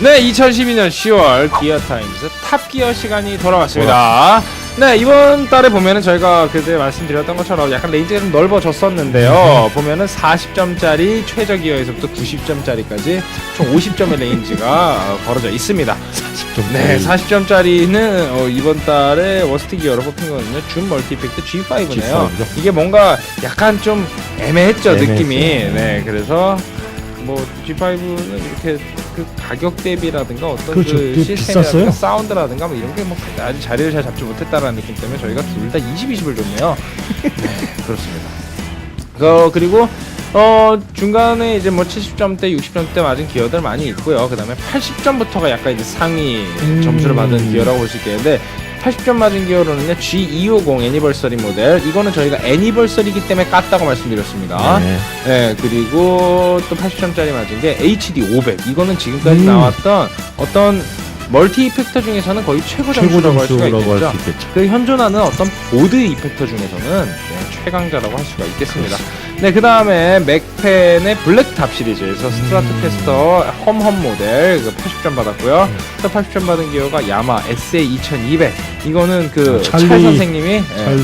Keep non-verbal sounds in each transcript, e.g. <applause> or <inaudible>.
네, 2012년 10월 기어 타임즈 탑기어 시간이 돌아왔습니다. 네, 이번 달에 보면은 저희가 그때 말씀드렸던 것처럼 약간 레인지가 좀 넓어졌었는데요. 보면은 40점짜리 최저 기어에서부터 90점짜리까지 총 50점의 레인지가 <laughs> 어, 벌어져 있습니다. 40점. 네, 40점짜리는 어, 이번 달에 워스트 기어로 뽑힌 거거든요. 준 멀티 이펙트 G5네요. G5 죠. 이게 뭔가 약간 좀 애매했죠, 애매했죠. 느낌이. 네, 그래서 뭐 G5는 이렇게 그 가격 대비라든가 어떤 그렇죠. 그 되게 시스템이라든가 비쌌어요. 사운드라든가 뭐 이런 게 뭐 아주 자리를 잘 잡지 못했다라는 느낌 때문에 저희가 둘 다 20, 20을 줬네요. <laughs> 네, 그렇습니다. 어, 그리고 어 중간에 이제 뭐 70점대, 60점대 맞은 기어들 많이 있고요. 그다음에 80점부터가 약간 이제 상위 음. 점수를 받은 기어라고 볼 수 있겠는데 80점 맞은 기어로는요 G250 애니버서리 모델 이거는 저희가 애니버서리이기 때문에 깠다고 말씀드렸습니다. 네. 네, 그리고 또 80점짜리 맞은 게 HD 500. 이거는 지금까지 음. 나왔던 어떤 멀티 이펙터 중에서는 거의 최고 최고 점수라고 할 수가 점수라고 있겠죠. 할수 있겠죠. 그 현존하는 어떤 보드 이펙터 중에서는 네, 최강자라고 할 수가 있겠습니다. 네, 그 다음에 맥펜의 블랙탑 시리즈에서 음. 스트라토캐스터 험험 모델 그 80점 받았고요. 음. 또 80점 받은 기어가 야마 SA 2200. 이거는 그 찰리- 찰 선생님이 네, 찰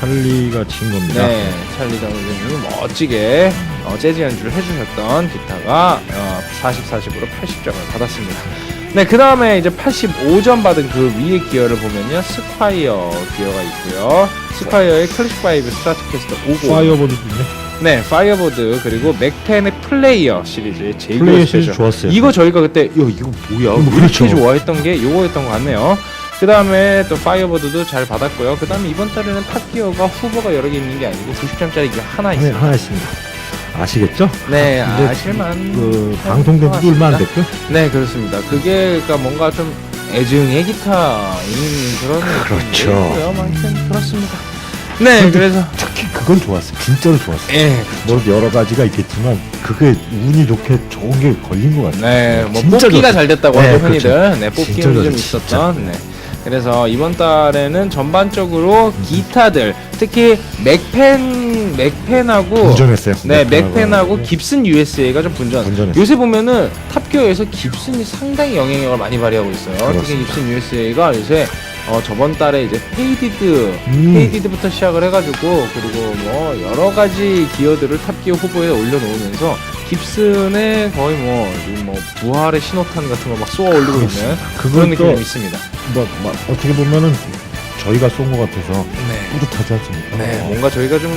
찰리가 친 겁니다. 네, 찰리 장 선생님이 멋지게 어, 재즈 연주를 해주셨던 기타가 어, 40, 40으로 80점을 받았습니다. 네, 그 다음에 이제 85점 받은 그 위에 기어를 보면요. 스콰이어 기어가 있고요. 스콰이어의 클래식 5 스타트캐스터 50. 파이어보드 있네. 네, 파이어보드 그리고 맥펜의 플레이어 시리즈의 제일 플레이어. 시리즈 좋았어요. 이거 저희가 그때 야 이거 뭐야? 뭐 이렇게 그렇죠. 좋아했던 게 요거였던 것 같네요. 그 다음에 또 파이어보드도 잘 받았고요. 그 다음에 이번 달에는 탑기어가 후보가 여러 개 있는 게 아니고 90점짜리 기어 하나 하나, 있습니다. 하나 있습니다. 아시겠죠? 네, 근데 아실만. 그 방송된 지 얼마 안 됐고. 네, 그렇습니다. 그게 그러니까 뭔가 좀 애증의 기타인 그런 그렇죠. 느낌이고요. 뭐 하여튼 그렇습니다. 네, 근데- 그래서 특히 그건 좋았어요. 진짜로 좋았어요. 예, 뭐 여러 가지가 있겠지만 그게 운이 좋게 좋은 게 걸린 것 같아요. 네, 뭐 진짜 뽑기가 좋았어요. 잘 됐다고 네, 하죠 흔히들. 그렇죠. 네, 뽑기 진짜 운이 좀 좋았어요, 있었던. 네. 그래서 이번 달에는 전반적으로 기타들, 특히 맥펜, 맥펜하고 분전했어요. 네, 맥펜하고. 맥펜하고 깁슨 USA가 좀 분전. 분전했어요. 요새 보면은 탑기어에서 깁슨이 상당히 영향력을 많이 발휘하고 있어요. 특히 그렇습니다. 깁슨 USA가 요새 어, 저번 달에 이제 페이디드, 음. 페이디드부터 시작을 해가지고 그리고 뭐 여러 가지 기어들을 탑기어 후보에 올려놓으면서 깁슨의 거의 뭐, 지금 뭐 부활의 신호탄 같은 거 막 쏘아 올리고 있는 그런 그건 느낌이 또 있습니다. 뭐, 뭐 어떻게 보면은 저희가 쏜 것 같아서 네. 뿌듯하지 않습니까? 네, 어. 뭔가 저희가 좀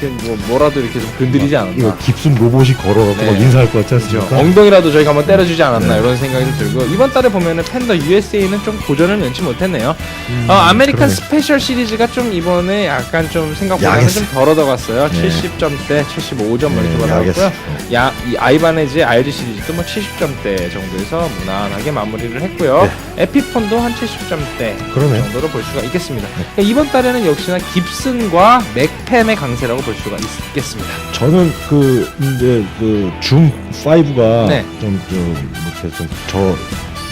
이렇게 뭐 뭐라도 이렇게 좀 건드리지 이거 않았나. 깁슨 로봇이 걸어가고 네. 막 인사할 것 같지 그죠. 않습니까? 엉덩이라도 저희가 한번 때려주지 않았나 네. 이런 생각이 좀 들고 이번 달에 보면은 팬더 USA는 좀 고전을 면치 못했네요. 음, 어, 아메리칸 그러네. 스페셜 시리즈가 좀 이번에 약간 좀 생각보다는. 좀덜 얻어갔어요. 네. 70점대, 75점 뭐 이렇게 네, 받았고요. 야, 이 아이바네즈의 RG 시리즈도 뭐 70점대 정도에서 무난하게 마무리를 했고요. 에피폰도 한 70점대 그러네요. 정도로 볼 수가 있겠습니다. 그러니까 이번 달에는 역시나 깁슨과 맥펜의 강세라고 볼 수가 있겠습니다. 저는 그 이제 그줌 5가 네. 좀좀 이렇게 좀 저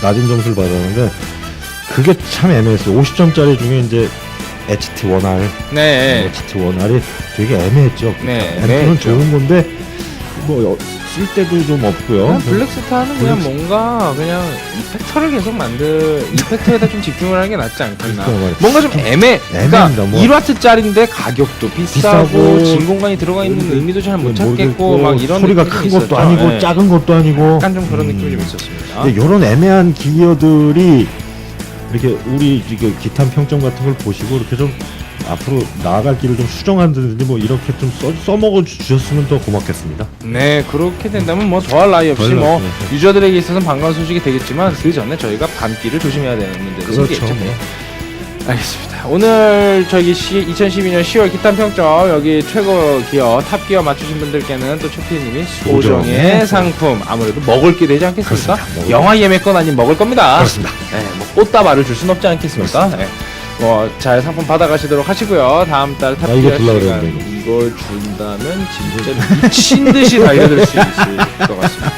낮은 점수를 받았는데 그게 참 애매했어요. 50점짜리 중에 이제 HT1R, 네. HT1R이 되게 애매했죠. 네, 애매했죠. 좋은 건데 뭐 여- 쓸 때도 좀 없고요. 그냥 블랙스타는 그냥 블랙스- 뭔가 그냥 이펙터를 계속 만들 이펙터에다 좀 집중을 하는 게 낫지 않겠나 그러니까 말이야. 뭔가 좀 애매 그러니까 애매합니다, 뭐. 1와트짜리인데 가격도 비싸고, 비싸고, 진공관이 들어가 있는 모르겠- 의미도 잘못 모르겠고, 찾겠고 막 이런 소리가 느낌이 큰 있었죠. 것도 아니고 예. 작은 것도 아니고 약간 좀 그런 느낌이 좀 음. 있었습니다 근데 이런 애매한 기어들이 이렇게 우리 지금 기타 평점 같은 걸 보시고 이렇게 좀 앞으로 나아갈 길을 좀 수정한다든지 뭐 이렇게 좀 써, 써먹어 주셨으면 더 고맙겠습니다. 네 그렇게 된다면 뭐 더할 나위 없이 뭐 없네. 유저들에게 있어서는 반가운 소식이 되겠지만 그 전에 저희가 밤길을 조심해야 되는 문제가 그렇죠. 생기겠죠 뭐. 알겠습니다. 오늘 저기 시, 2012년 10월 기탄 평점 여기 최고 기어 탑 기어 맞추신 분들께는 또 최피디님이 소정의 소정의 상품 아무래도 먹을 게 되지 않겠습니까? 그렇습니다. 먹을 영화 예매권 아닌 먹을 겁니다. 그렇습니다. 네, 뭐 꽃다발을 줄 순 없지 않겠습니까? 네. 뭐 잘 상품 받아가시도록 하시고요. 다음 달탑 아, 이거 기어 들라 시간 그랬는데, 이걸 준다면 진짜 미친 듯이 달려들 수 있을 것 같습니다.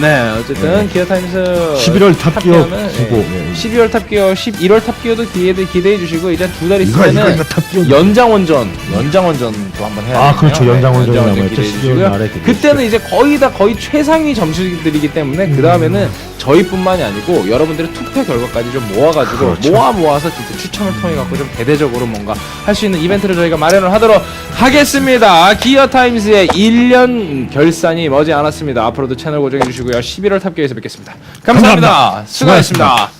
네, 어쨌든 네. 기어 타임스 11월 탑기어 탑기어는, 두고 예, 12월 탑기어, 11월 탑기어도 기대 기대해 주시고 이제 두 달 이거 이거 있으면은 이거 탑기어 연장 원전, 연장 원전도 한번 해야 아, 그렇죠. 연장 원전이 연장 남아있죠. 기대해 12월 주시고요. 말에 기대해 그때는 이제 거의 다 거의 최상위 점수들이기 때문에 그 다음에는 저희뿐만이 아니고 여러분들의 투표 결과까지 좀 모아가지고 그렇죠. 모아 모아서 진짜 추첨을 통해 갖고 좀 대대적으로 뭔가 할 수 있는 이벤트를 저희가 마련을 하도록 하겠습니다. 기어 타임즈의 1년 결산이 머지 않았습니다. 앞으로도 채널 고정해 주시고요. 11월 탑기에서 뵙겠습니다 감사합니다. 감사합니다. 수고하셨습니다.